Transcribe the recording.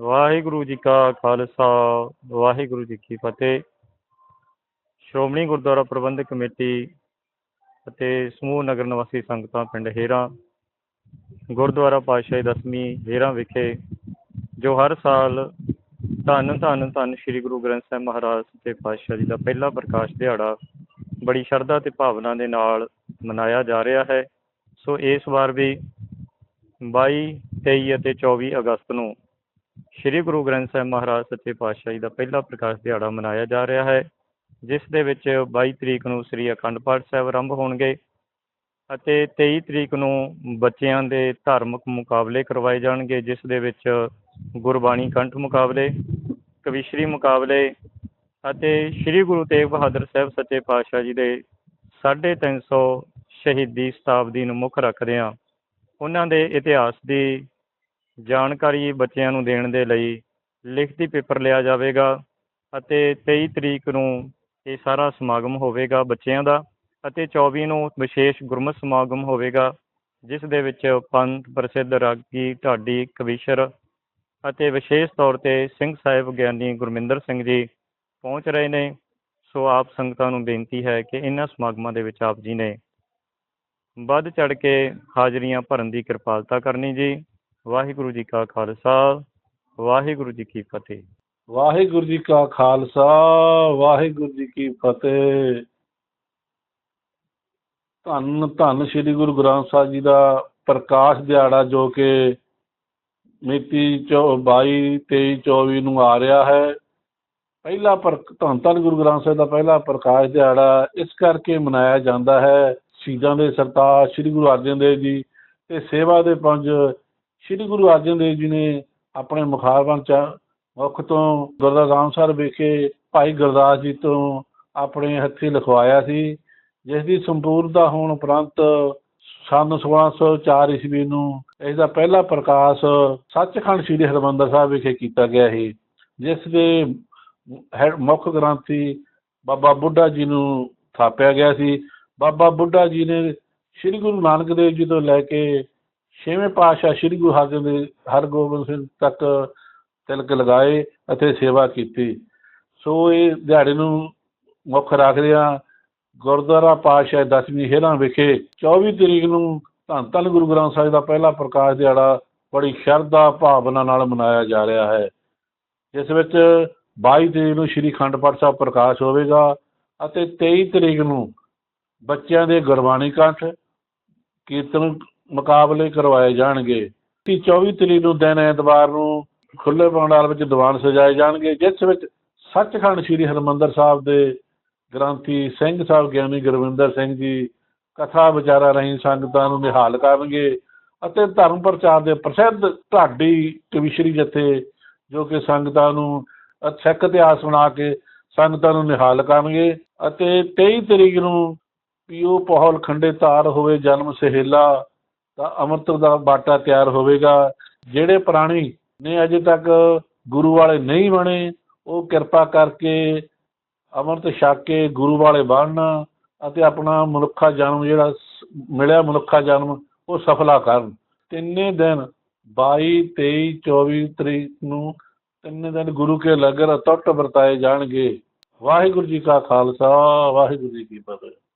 ਵਾਹਿਗੁਰੂ ਜੀ ਕਾ ਖਾਲਸਾ, ਵਾਹਿਗੁਰੂ ਜੀ ਕੀ ਫਤਿਹ। ਸ਼੍ਰੋਮਣੀ ਗੁਰਦੁਆਰਾ ਪ੍ਰਬੰਧਕ ਕਮੇਟੀ ਅਤੇ ਸਮੂਹ ਨਗਰ ਨਿਵਾਸੀ ਸੰਗਤਾਂ ਪਿੰਡ ਹੇਰਾ, ਗੁਰਦੁਆਰਾ ਪਾਤਸ਼ਾਹੀ ਦਸਵੀਂ ਹੇਰਾ ਵਿਖੇ, ਜੋ ਹਰ ਸਾਲ ਧੰਨ ਧੰਨ ਧੰਨ ਸ੍ਰੀ ਗੁਰੂ ਗ੍ਰੰਥ ਸਾਹਿਬ ਮਹਾਰਾਜ ਸੱਚੇ ਪਾਤਸ਼ਾਹ ਜੀ ਦਾ ਪਹਿਲਾ ਪ੍ਰਕਾਸ਼ ਦਿਹਾੜਾ ਬੜੀ ਸ਼ਰਧਾ ਤੇ ਭਾਵਨਾ ਦੇ ਨਾਲ ਮਨਾਇਆ ਜਾ ਰਿਹਾ ਹੈ। ਸੋ ਇਸ ਵਾਰ ਵੀ 22 23 ਅਤੇ 24 ਅਗਸਤ ਨੂੰ ਸ੍ਰੀ ਗੁਰੂ ਗ੍ਰੰਥ ਸਾਹਿਬ ਮਹਾਰਾਜ ਸੱਚੇ ਪਾਤਸ਼ਾਹ ਜੀ ਦਾ ਪਹਿਲਾ ਪ੍ਰਕਾਸ਼ ਦਿਹਾੜਾ ਮਨਾਇਆ ਜਾ ਰਿਹਾ ਹੈ, ਜਿਸ ਦੇ ਵਿੱਚ 22 ਤਰੀਕ ਨੂੰ ਸ੍ਰੀ ਅਖੰਡ ਪਾਠ ਸਾਹਿਬ ਆਰੰਭ ਹੋਣਗੇ ਅਤੇ 23 ਤਰੀਕ ਨੂੰ ਬੱਚਿਆਂ ਦੇ ਧਾਰਮਿਕ ਮੁਕਾਬਲੇ ਕਰਵਾਏ ਜਾਣਗੇ, ਜਿਸ ਦੇ ਵਿੱਚ ਗੁਰਬਾਣੀ ਕੰਠ ਮੁਕਾਬਲੇ, ਕਵਿਸ਼ਰੀ ਮੁਕਾਬਲੇ ਅਤੇ ਸ੍ਰੀ ਗੁਰੂ ਤੇਗ ਬਹਾਦਰ ਸਾਹਿਬ ਸੱਚੇ ਪਾਤਸ਼ਾਹ ਜੀ ਦੇ 350 ਸ਼ਹੀਦੀ ਸ਼ਤਾਬਦੀ ਨੂੰ ਮੁੱਖ ਰੱਖਦੇ ਰੱਖਦਿਆਂ ਉਹਨਾਂ ਦੇ ਇਤਿਹਾਸ ਦੀ ਜਾਣਕਾਰੀ ਬੱਚਿਆਂ ਨੂੰ ਦੇਣ ਦੇ ਲਈ ਲਿਖਤੀ ਪੇਪਰ ਲਿਆ ਜਾਵੇਗਾ ਅਤੇ 23 ਤਰੀਕ ਨੂੰ ਇਹ ਸਾਰਾ ਸਮਾਗਮ ਹੋਵੇਗਾ ਬੱਚਿਆਂ ਦਾ ਅਤੇ 24 ਨੂੰ ਵਿਸ਼ੇਸ਼ ਗੁਰਮਤਿ ਸਮਾਗਮ ਹੋਵੇਗਾ, ਜਿਸ ਦੇ ਵਿੱਚ ਪੰਥ ਪ੍ਰਸਿੱਧ ਰਾਗੀ ਢਾਡੀ ਕਵੀਸ਼ਰ ਅਤੇ ਵਿਸ਼ੇਸ਼ ਤੌਰ ਤੇ ਸਿੰਘ ਸਾਹਿਬ ਗਿਆਨੀ ਗੁਰਮਿੰਦਰ ਸਿੰਘ ਜੀ ਪਹੁੰਚ ਰਹੇ ਨੇ। ਸੋ ਆਪ ਸੰਗਤਾਂ ਨੂੰ ਬੇਨਤੀ ਹੈ ਕਿ ਇਹਨਾਂ ਸਮਾਗਮਾਂ ਦੇ ਵਿੱਚ ਆਪ ਜੀ ਨੇ ਵੱਧ ਚੜ ਕੇ ਹਾਜ਼ਰੀਆਂ ਭਰਨ ਦੀ ਕਿਰਪਾਲਤਾ ਕਰਨੀ ਜੀ। ਵਾਹਿਗੁਰੂ ਜੀ ਕਾ ਖਾਲਸਾ, ਵਾਹਿਗੁਰੂ ਜੀ ਕੀ ਫਤਿਹ। ਵਾਹਿਗੁਰੂ ਜੀ ਕਾ ਖਾਲਸਾ, ਵਾਹਿਗੁਰੂ ਜੀ ਕੀ ਫਤਿਹ। ਧੰਨ ਧੰਨ ਸ੍ਰੀ ਗੁਰੂ ਗ੍ਰੰਥ ਸਾਹਿਬ ਜੀ ਦਾ ਪ੍ਰਕਾਸ਼ ਦਿਹਾੜਾ ਜੋ ਕਿ ਮਿਤੀ 22 23 24 ਨੂੰ ਆ ਰਿਹਾ ਹੈ। ਪਹਿਲਾ ਪਰ, ਧੰਨ ਧੰਨ ਗੁਰੂ ਗ੍ਰੰਥ ਸਾਹਿਬ ਦਾ ਪਹਿਲਾ ਪ੍ਰਕਾਸ਼ ਦਿਹਾੜਾ ਇਸ ਕਰਕੇ ਮਨਾਇਆ ਜਾਂਦਾ ਹੈ। ਸ਼ਹੀਦਾਂ ਦੇ ਸਰਤਾਜ ਸ੍ਰੀ ਗੁਰੂ ਅਰਜਨ ਦੇਵ ਜੀ ਤੇ ਸੇਵਾ ਦੇ ਪੰਜ ਸ੍ਰੀ ਗੁਰੂ ਅਰਜਨ ਦੇਵ ਜੀ ਨੇ ਆਪਣੇ ਮੁਖਾਰਬੰਦ ਚ, ਮੁੱਖ ਤੋਂ ਗੁਰਦੁਆਰਾ ਰਾਮਸਰ ਵਿਖੇ ਭਾਈ ਗੁਰਦਾਸ ਜੀ ਤੋਂ ਆਪਣੇ ਹੱਥੀਂ ਲਿਖਵਾਇਆ ਸੀ ਜਿਸ ਦੀ ਸੰਪੂਰਨਤਾ ਹੋਣ ਉਪਰੰਤ ਸੰਨ 1604 ਈਸਵੀ ਨੂੰ ਇਸ ਦਾ ਪਹਿਲਾ ਪ੍ਰਕਾਸ਼ ਸੱਚਖੰਡ ਸ੍ਰੀ ਹਰਿਮੰਦਰ ਸਾਹਿਬ ਵਿਖੇ ਕੀਤਾ ਗਿਆ ਸੀ, ਜਿਸ ਦੇ ਹੈ- ਮੁੱਖ ਗ੍ਰੰਥੀ ਬਾਬਾ ਬੁੱਢਾ ਜੀ ਨੂੰ ਥਾਪਿਆ ਗਿਆ ਸੀ। ਬਾਬਾ ਬੁੱਢਾ ਜੀ ਨੇ ਸ੍ਰੀ ਗੁਰੂ ਨਾਨਕ ਦੇਵ ਜੀ ਤੋਂ ਲੈ ਕੇ ਛੇਵੇਂ ਪਾਤਸ਼ਾਹ ਸ੍ਰੀ ਗੁਰੂ ਹਰਗੋਬਿੰਦ ਹਰਗੋਬਿੰਦ ਸਿੰਘ ਤੱਕ ਤਿਲਕ ਲਗਾਏ ਅਤੇ ਸੇਵਾ ਕੀਤੀ। ਸੋ ਇਹ ਦਿਹਾੜੇ ਨੂੰ ਮੁੱਖ ਰੱਖਦਿਆਂ ਗੁਰਦੁਆਰਾ ਪਾਤਸ਼ਾਹ ਦਸਵੀਂ ਹੇਰਾਂ ਵਿਖੇ 24 ਤਰੀਕ ਨੂੰ ਧੰਨ ਧੰਨ ਗੁਰੂ ਗ੍ਰੰਥ ਸਾਹਿਬ ਦਾ ਪਹਿਲਾ ਪ੍ਰਕਾਸ਼ ਦਿਹਾੜਾ ਬੜੀ ਸ਼ਰਧਾ ਭਾਵਨਾ ਨਾਲ ਮਨਾਇਆ ਜਾ ਰਿਹਾ ਹੈ। ਜਿਸ ਵਿੱਚ 22 ਤਰੀਕ ਨੂੰ ਸ੍ਰੀ ਅਖੰਡ ਪਾਠ ਸਾਹਿਬ ਪ੍ਰਕਾਸ਼ ਹੋਵੇਗਾ ਅਤੇ 23 ਤਰੀਕ ਨੂੰ ਬੱਚਿਆਂ ਦੇ ਗੁਰਬਾਣੀ ਕੰਠ, ਕੀਰਤਨ ਮੁਕਾਬਲੇ ਕਰਵਾਏ ਜਾਣਗੇ। ਤੇ 24 ਤਰੀਕ ਨੂੰ ਦਿਨ ਐਤਵਾਰ ਨੂੰ ਖੁੱਲੇ ਪੰਡਾਲ ਵਿੱਚ ਦੀਵਾਨ ਸਜਾਏ ਜਾਣਗੇ, ਜਿਸ ਵਿੱਚ ਸੱਚਖੰਡ ਸ੍ਰੀ ਹਰਿਮੰਦਰ ਸਾਹਿਬ ਦੇ ਗ੍ਰੰਥੀ ਸਿੰਘ ਸਾਹਿਬ ਗਿਆਨੀ ਗੁਰਵਿੰਦਰ ਸਿੰਘ ਜੀ ਕਥਾ ਵਿਚਾਰਾ ਰਾਹੀਂ ਸੰਗਤਾਂ ਨੂੰ ਨਿਹਾਲ ਕਰਨਗੇ ਅਤੇ ਧਰਮ ਪ੍ਰਚਾਰ ਦੇ ਪ੍ਰਸਿੱਧ ਢਾਡੀ ਕਵਿਸ਼ਰੀ ਜਥੇ ਜੋ ਕਿ ਸੰਗਤਾਂ ਨੂੰ ਸਿੱਖ ਇਤਿਹਾਸ ਸੁਣਾ ਕੇ ਸੰਗਤਾਂ ਨੂੰ ਨਿਹਾਲ ਕਰਨਗੇ ਅਤੇ 23 ਤਰੀਕ ਨੂੰ ਪੀਓ ਪਹਲ ਖੰਡੇ ਤਾਰ ਹੋਵੇ ਜਨਮ ਸਹੇਲਾ ਤਾਂ ਅੰਮ੍ਰਿਤ ਦਾ ਬਾਟਾ ਤਿਆਰ ਹੋਵੇਗਾ। ਜਿਹੜੇ ਪ੍ਰਾਣੀ ਨੇ ਅਜੇ ਤੱਕ ਗੁਰੂ ਵਾਲੇ ਨਹੀਂ ਬਣੇ, ਉਹ ਕਿਰਪਾ ਕਰਕੇ ਅੰਮ੍ਰਿਤ ਛਕ ਕੇ ਗੁਰੂ ਵਾਲੇ ਬਣਨ ਅਤੇ ਆਪਣਾ ਮਨੁੱਖਾ ਜਨਮ ਜਿਹੜਾ ਮਿਲਿਆ ਮਨੁੱਖਾ ਜਨਮ, ਉਹ ਸਫਲਾ ਕਰਨ। ਤਿੰਨੇ ਦਿਨ 22 23 24 ਤਰੀਕ ਨੂੰ ਤਿੰਨੇ ਦਿਨ ਗੁਰੂ ਕੇ ਲੰਗਰ ਅਟੁੱਟ ਵਰਤਾਏ ਜਾਣਗੇ। ਵਾਹਿਗੁਰੂ ਜੀ ਕਾ ਖਾਲਸਾ, ਵਾਹਿਗੁਰੂ ਜੀ ਕੀ ਫਤਿਹ।